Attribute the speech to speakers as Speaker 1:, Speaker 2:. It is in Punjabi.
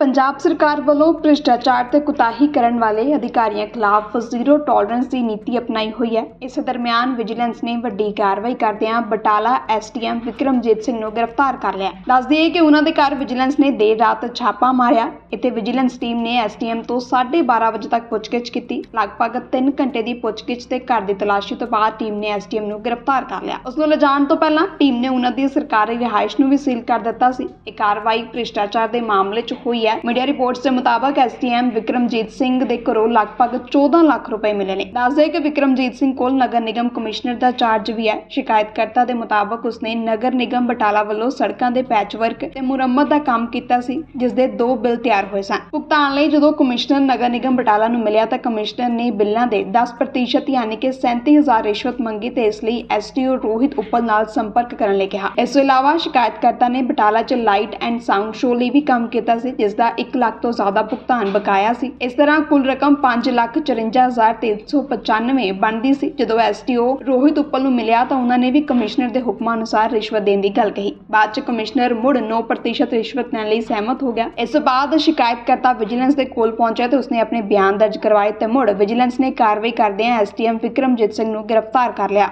Speaker 1: ਪੰਜਾਬ ਸਰਕਾਰ ਵੱਲੋਂ ਭ੍ਰਿਸ਼ਟਾਚਾਰ ਤੇ ਕੁਤਾਹੀ ਕਰਨ ਵਾਲੇ ਅਧਿਕਾਰੀਆਂ ਖਿਲਾਫ ਜ਼ੀਰੋ ਟੋਲਰੈਂਸ ਦੀ ਨੀਤੀ ਅਪਣਾਈ ਹੋਈ ਹੈ। ਇਸ ਦਰਮਿਆਨ ਵਿਜੀਲੈਂਸ ਨੇ ਵੱਡੀ ਕਾਰਵਾਈ ਕਰਦਿਆਂ ਬਟਾਲਾ ਐਸਟੀਐਮ ਵਿਕਰਮਜੀਤ ਸਿੰਘ ਨੂੰ ਗ੍ਰਿਫਤਾਰ ਕਰ ਲਿਆ। ਦੱਸ ਦਈਏ ਕਿ ਉਹਨਾਂ ਦੇ ਘਰ ਵਿਜੀਲੈਂਸ ਨੇ ਦੇਰ ਰਾਤ ਛਾਪਾ ਮਾਰਿਆ। ਇੱਥੇ ਵਿਜੀਲੈਂਸ ਟੀਮ ਨੇ ਐਸਟੀਐਮ ਤੋਂ 12:30 ਵਜੇ ਤੱਕ ਪੁੱਛਗਿੱਛ ਕੀਤੀ। ਲਗਭਗ 3 ਘੰਟੇ ਦੀ ਪੁੱਛਗਿੱਛ ਤੇ ਘਰ ਦੀ ਤਲਾਸ਼ੀ ਤੋਂ ਬਾਅਦ ਟੀਮ ਨੇ ਐਸਟੀਐਮ ਨੂੰ ਗ੍ਰਿਫਤਾਰ ਕਰ ਲਿਆ। ਉਸ ਨੂੰ ਲਿਜਾਣ ਤੋਂ ਪਹਿਲਾਂ ਟੀਮ ਨੇ ਉਹਨਾਂ ਦੀ ਸਰਕਾਰੀ ਰਿਹਾਇਸ਼ ਨੂੰ ਵੀ ਸੀਲ ਕਰ ਦਿੱਤਾ ਸੀ। ਇਹ ਕਾਰਵਾਈ ਭ੍ਰਿਸ਼ਟਾਚਾਰ ਦੇ ਮਾਮਲੇ 'ਚ ਹੋਈ ਹੈ। ਮੀਡੀਆ ਰਿਪੋਰਟਸ ਦੇ ਮੁਤਾਬਕ ਐਸਟੀਐਮ ਵਿਕਰਮਜੀਤ ਸਿੰਘ ਦੇ ਘਰੋਂ ਲਗਭਗ 14 ਲੱਖ ਰੁਪਏ ਮਿਲੇ ਨੇ। ਦੱਸਦੇ ਕਿ ਵਿਕਰਮਜੀਤ ਸਿੰਘ ਕੋਲ ਨਗਰ ਨਿਗਮ ਕਮਿਸ਼ਨਰ ਦਾ ਚਾਰਜ ਵੀ ਹੈ। ਸ਼ਿਕਾਇਤਕਰਤਾ ਦੇ ਮੁਤਾਬਕ ਉਸਨੇ ਨਗਰ ਨਿਗਮ ਬਟਾਲਾ ਵੱਲੋਂ ਸੜਕਾਂ ਦੇ ਪੈਚਵਰਕ ਤੇ ਮੁਰੰਮਤ ਦਾ ਕੰਮ ਕੀਤਾ ਸੀ ਜਿਸ ਦੇ ਦੋ ਬਿੱਲ ਤਿਆਰ ਹੋਏ ਸਨ। ਭੁਗਤਾਨ ਲਈ ਜਦੋਂ ਕਮਿਸ਼ਨਰ ਨਗਰ ਨਿਗਮ ਬਟਾਲਾ ਨੂੰ ਮਿਲਿਆ ਤਾਂ ਕਮਿਸ਼ਨਰ ਨੇ ਬਿੱਲਾਂ ਦੇ 10% ਯਾਨੀ ਕਿ 37000 ਰਿਸ਼ਵਤ ਮੰਗੀ ਤੇ ਇਸ ਲਈ ਐਸਟੀਓ ਰੋਹਿਤ ਉੱਪਲ ਨਾਲ ਸੰਪਰਕ ਕਰਨ ਲਈ ਕਿਹਾ। ਇਸ ਤੋਂ ਇਲਾਵਾ ਸ਼ਿਕਾਇਤਕਰਤਾ ਨੇ ਬਟਾਲਾ 'ਚ ਲਾਈਟ ਐਂਡ ਸਾਊਂਡ ਸ਼ੋਅ ਲਈ ਵੀ ਕੰਮ ਕੀਤਾ ਸੀ ਜਿਸ ਦਾ 1 ਲੱਖ ਤੋਂ ਜ਼ਿਆਦਾ ਭੁਗਤਾਨ ਬਕਾਇਆ ਸੀ। ਇਸ ਤਰ੍ਹਾਂ ਕੁੱਲ ਰਕਮ 554395 ਬਣਦੀ ਸੀ। ਜਦੋਂ ਐਸਟੀਓ ਰੋਹਿਤ ਉੱਪਲ ਨੂੰ ਮਿਲਿਆ ਤਾਂ ਉਹਨਾਂ ਨੇ ਵੀ ਕਮਿਸ਼ਨਰ ਦੇ ਹੁਕਮਾਂ ਅਨੁਸਾਰ ਰਿਸ਼ਵਤ ਦੇਣ ਦੀ ਗੱਲ ਕਹੀ। ਬਾਅਦ 'ਚ ਕਮਿਸ਼ਨਰ ਮੁੜ 9% ਰਿਸ਼ਵਤ ਲੈਣ ਲਈ ਸਹਿਮਤ ਹੋ ਗਿਆ। ਇਸ ਤੋਂ ਬਾਅਦ ਸ਼ਿਕਾਇਤਕਰਤਾ ਵਿਜੀਲੈਂਸ ਦੇ ਕੋਲ ਪਹੁੰਚਿਆ ਤੇ ਉਸਨੇ ਆਪਣੇ ਬਿਆਨ ਦਰਜ ਕਰਵਾਏ ਤੇ ਮੁੜ ਵਿਜੀਲੈਂਸ ਨੇ ਕਾਰਵਾਈ ਕਰਦਿਆਂ ਐਸਟੀਐਮ ਵਿਕਰਮਜੀਤ ਸਿੰਘ ਨੂੰ ਗ੍ਰਿਫਤਾਰ ਕਰ ਲਿਆ।